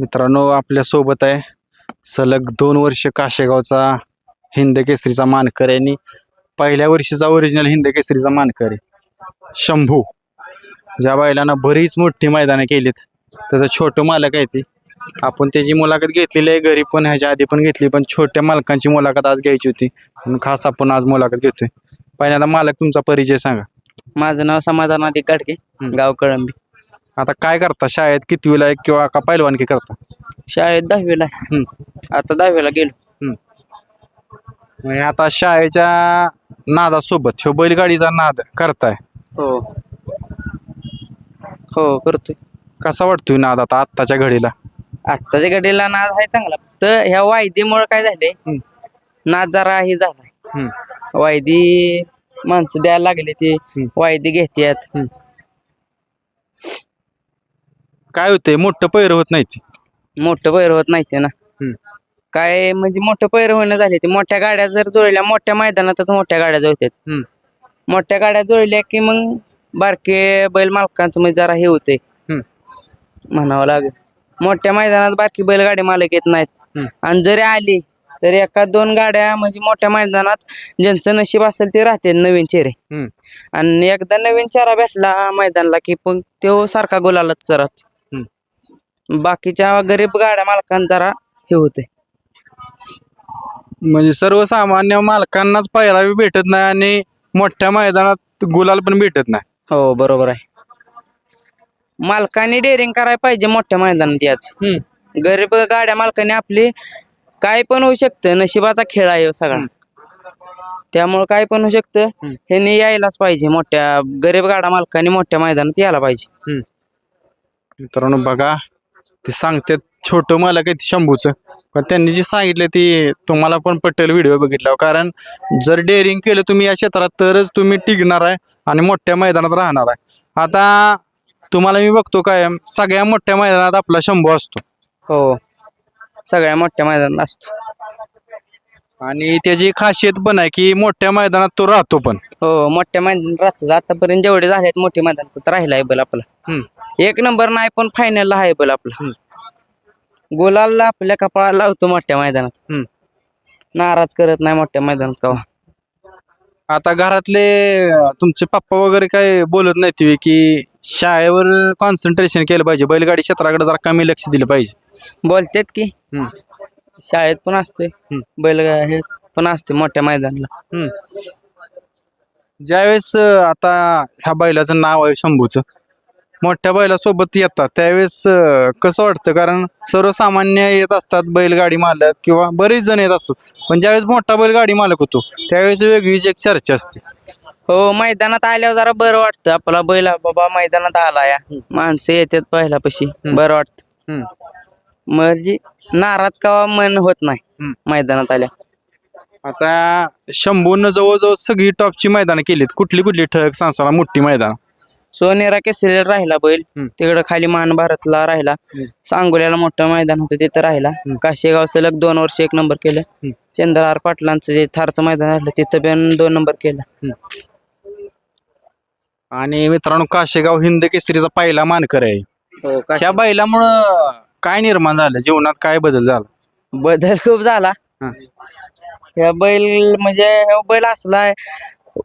मित्रांनो आपल्यासोबत आहे सलग दोन वर्ष काशेगावचा हिंद केसरीचा मानकर आहे आणि पहिल्या वर्षीचा ओरिजिनल हिंद केसरीचा मानकर आहे शंभू. ज्या बैलानं बरीच मोठी मैदानं केलीत. त्याचा छोटं मालक आहे ती. आपण त्याची मुलाखत घेतलेली आहे घरी पण ह्याच्या आधी पण घेतली पण छोट्या मालकांची मुलाखत आज घ्यायची होती. म्हणून खास आपण आज मुलाखत घेतोय. पहिल्यांदा मालक तुमचा परिचय सांगा. माझं नाव समाधान गाडगे हम्म. गाव कळंबी. आता काय करता? शाळेत कितवीला आहे किंवा का पैलवानकी करता? शाळेत दहावीला आहे. हम्म. आता दहावीला गेलो. म्हणजे आता शाळेच्या नादासोबत ह्यो बैलगाडीचा नाद करताय. हो. हो करतोय. कसा वाटतोय नाद आता आत्ताच्या घडीला? आत्ताच्या घडीला नाद आहे चांगला. फक्त ह्या वायदीमुळे काय हम्म. नाद जरा हे झालाय. हम्म. वायदी माणसं द्यायला लागली ती. हम्म. वायदी घेतात काय होतंय मोठं पैर होत नाही ती मोठं पैर होत नाही ते ना हम्म. काय म्हणजे मोठं पैर होणं झाले ते मोठ्या गाड्या जर जुळल्या मोठ्या मैदानातच मोठ्या गाड्या जुळतात हम्म. मोठ्या गाड्या जुळल्या की मग बारके बैल मालकांचं म्हणजे जरा हे होते हम्म. म्हणावं लागेल मोठ्या मैदानात बारकी बैलगाडी मालक येत नाहीत हम्म. आणि जरी आली तरी एका दोन गाड्या म्हणजे मोठ्या मैदानात ज्यांचं नशीब असेल ते राहते नवीन चेहरे हम्म. आणि एकदा नवीन चेहरा भेटला मैदानला की पण तो सारखा गोलालाच चरत बाकीच्या गरीब गाड्या मालकांना जरा हे होते म्हणजे सर्वसामान्य मालकांनाच बी भेटत नाही आणि मोठ्या मैदानात गुलाल पण भेटत नाही. हो बरोबर आहे. मालकाने डेअरिंग करायला पाहिजे मोठ्या मैदानात याच. गरीब गाड्या मालकाने आपली काय पण होऊ शकतं नशिबाचा खेळ आहे हो सगळा. त्यामुळे काय पण होऊ शकतं हम्म. ह्यांनी यायलाच पाहिजे मोठ्या गरीब गाड्या मालकाने मोठ्या मैदानात यायला पाहिजे. मित्रांनो बघा ते सांगतात छोटं मालक आहे ते शंभूचं. पण त्यांनी जे सांगितलं ते तुम्हाला पण पटेल व्हिडिओ बघितल्यावर. कारण जर डेअरिंग केलं तुम्ही या क्षेत्रात तरच तुम्ही टिकणार आहे आणि मोठ्या मैदानात राहणार आहे. आता तुम्हाला मी बघतो काय सगळ्या मोठ्या मैदानात आपला शंभू असतो. हो. सगळ्या मोठ्या मैदानात असतो. आणि त्याची खासियत पण आहे की मोठ्या मैदानात तो राहतो पण. हो मोठ्या मैदानात राहतो. आतापर्यंत जेवढे झालेत मोठे मैदान तर राहिला आहे बैल आपला. एक नंबर नाही पण फायनलला आहे बैल आपला. गोलाला आपल्या कपाळाला लावतो मोठ्या मैदानात. नाराज करत नाही मोठ्या मैदानात कवा. आता घरातले तुमचे पप्पा वगैरे काय बोलत नाही ते की शाळेवर कॉन्सन्ट्रेशन केलं पाहिजे. बैलगाडी क्षेत्राकडे जरा कमी लक्ष दिलं पाहिजे. बोलतेत की. शाळेत पण असतोय. हम्म. बैल हे पण असते मोठ्या मैदानाला. ज्यावेळेस आता ह्या बैलाचं नाव आहे शंभूचं. मोठ्या बैलासोबत येतात. त्यावेळेस अं, कसं वाटतं? कारण सर्वसामान्य येत असतात बैलगाडी मालक किंवा बरेच जण येत असतात. पण ज्यावेळेस मोठा बैलगाडी मालक होतो त्यावेळेस वेगळीच एक चर्चा असते. हो मैदानात आल्यावर जरा बरं वाटतं. आपला बैल बाबा मैदानात आला या. माणसं येतात पहिल्यापाशी. बरं वाटतं. म्हणजे नाराज कवा मन होत नाही हम्म. मैदानात आल्या. आता शंभूनं जवळजवळ सगळी टॉपची मैदानं केलीत. कुठली कुठली ठळक सांगसाला मोठी मैदान? सोनेरा केसरीला राहिला बैल. हम्म. तिकडं खाली मान भारतला राहिला. हम्म. सांगोल्याला मोठं मैदान होतं तिथं राहिला. काशेगाव सलग दोन वर्ष एक नंबर केलं. हम्म. चंद्रहार पाटलांचं जे थारचं मैदान राहिलं तिथं पण दोन नंबर केलं. आणि मित्रांनो काशेगाव हिंद केसरीचा पहिला मानकर आहे. हो ह्या बैलामुळं काय निर्माण झालं? जीवनात काय बदल झाला? बदल खूप झाला. हा. ह्या बैल म्हणजे ह्या बैल असलाय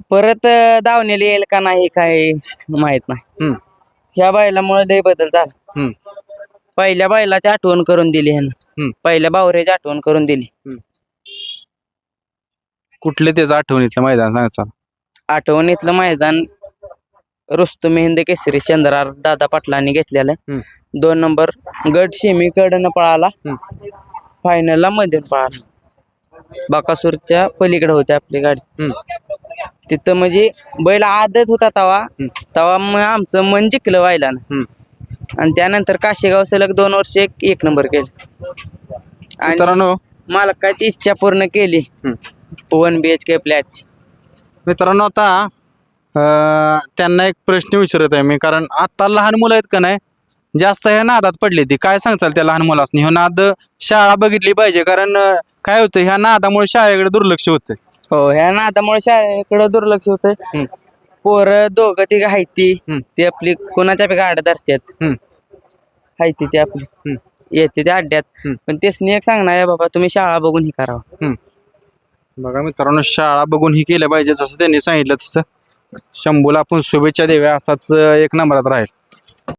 परत अं, दावणीला येईल का नाही काय माहीत नाही. हम्म. ह्या बैलामुळे लय बदल झाला. हम्म. पहिल्या बैलाची आठवण करून दिली ह्यानं. हम्म. पहिल्या बावऱ्याची आठवण करून दिली. कुठले त्याचं आठवणीतलं मैदान सांगायचं आठवणीतलं मैदान रुस्तुम हिंद केसरी चंद्रार दादा पाटलांनी घेतलेलं हम्म. दोन नंबर गट सेमी कडनं पळाला. हम्म. फायनलला मधून पळाला. बाकासूरच्या पलीकडे होती आपली गाडी. तिथं म्हणजे बैल आदत होता तवा. तवा मग आमचं मन जिंकलं व्हायला. ना आणि त्यानंतर काशेगाव सलग दोन वर्ष एक एक नंबर केले. आणि मित्रांनो. मालकाची इच्छा पूर्ण केली. वन बी एच के फ्लॅटची मित्रांनो आता अं, त्यांना एक प्रश्न विचारत आहे मी कारण आता लहान मुलं आहेत का नाही? जास्त ह्या नादात पडली ती. काय सांगताल त्या लहान मुलासनी? ह्यो नाद शाळा बघितली पाहिजे कारण अं, काय होतं ह्या नादामुळे शाळेकडे दुर्लक्ष होतं हो ह्या नादामुळे शाळेकडे दुर्लक्ष होतंय. पोरं दोघं ती. हायती हम्म. ती आपली कोणाच्या बी गाड्या धरतात हम्म. हायती ती आपली. येते ते अड्ड्यात. हम्म. पण तेच एक सांगणार आहे बाबा तुम्ही शाळा बघून हे करावं. बघा मित्रांनो शाळा बघून ही केलं पाहिजे जसं त्यांनी सांगितलं तसं. शंभूला आपण शुभेच्छा देऊया असाच एक नंबरात राहील.